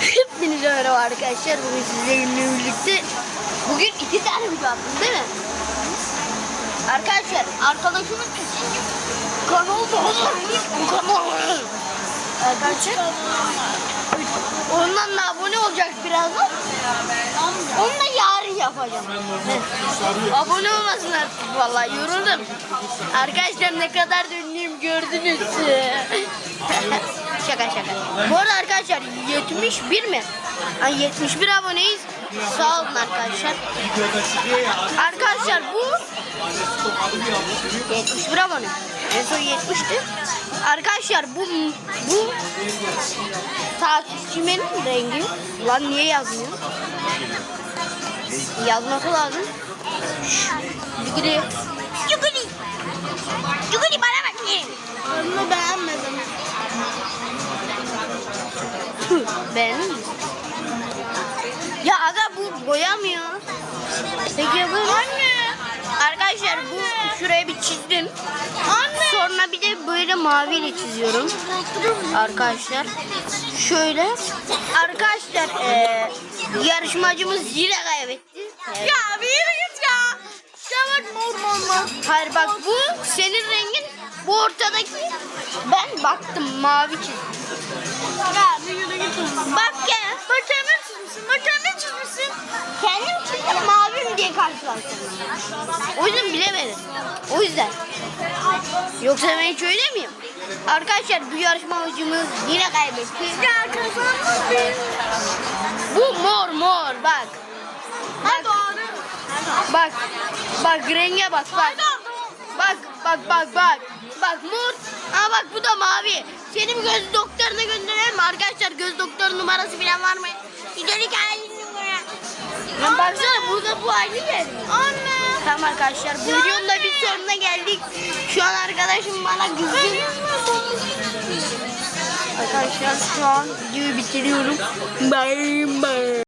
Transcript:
Hepinize merhaba arkadaşlar. Bugün sizlerle birlikte bugün iki tane video attım değil mi? Arkadaşlar arkadaşımın ikinci kanalı da olmuş bu kanal. Arkadaşlar ondan da abone olacak birazdan. Onu da yarın yapacağım. Abone olmasın artık vallahi yoruldum. Arkadaşlar ne kadar ünlüyüm gördünüz. Şaka. Bu arada arkadaşlar 71 mi? Ay 71 aboneyiz. Sağ olun arkadaşlar. Arkadaşlar bu 71 abone. En son 70'ti. Arkadaşlar bu bu takipçimin rengi. Lan niye yazmıyor? Yazması lazım. Yuguri. Yuguri. Yuguri bana boyamıyor. Peki bu? Anne. Arkadaşlar bu şuraya bir çizdim. Anne. Sonra bir de böyle maviyle çiziyorum. Arkadaşlar şöyle. Arkadaşlar eee yarışmacımız yine kaybetti. Evet. Ya bir yere git ya. Ya bak mor mor mor. Hayır bak bu senin rengin bu ortadaki ben baktım mavi çizdim. Ya bir yere git. Mavim diye karşılaştırdım. O yüzden bilemedim. O yüzden. Yoksa ben hiç öyle miyim? Arkadaşlar bu yarışmacımız yine kaybetti. Ya. Bu mor mor bak. Doğru. Bak. Bak renge bak bak. Bak bak bak bak. Bak mor. Aa bak bu da mavi. Senin göz doktoruna gönderelim mi? Arkadaşlar göz doktoru numarası falan var mı? Gidelim. Lan baksana burada bu aynı yer. Anne. Tamam arkadaşlar bu videonun da bir sonuna geldik. Şu an arkadaşım bana güzel. Arkadaşlar şu an videoyu bitiriyorum. Bye bye.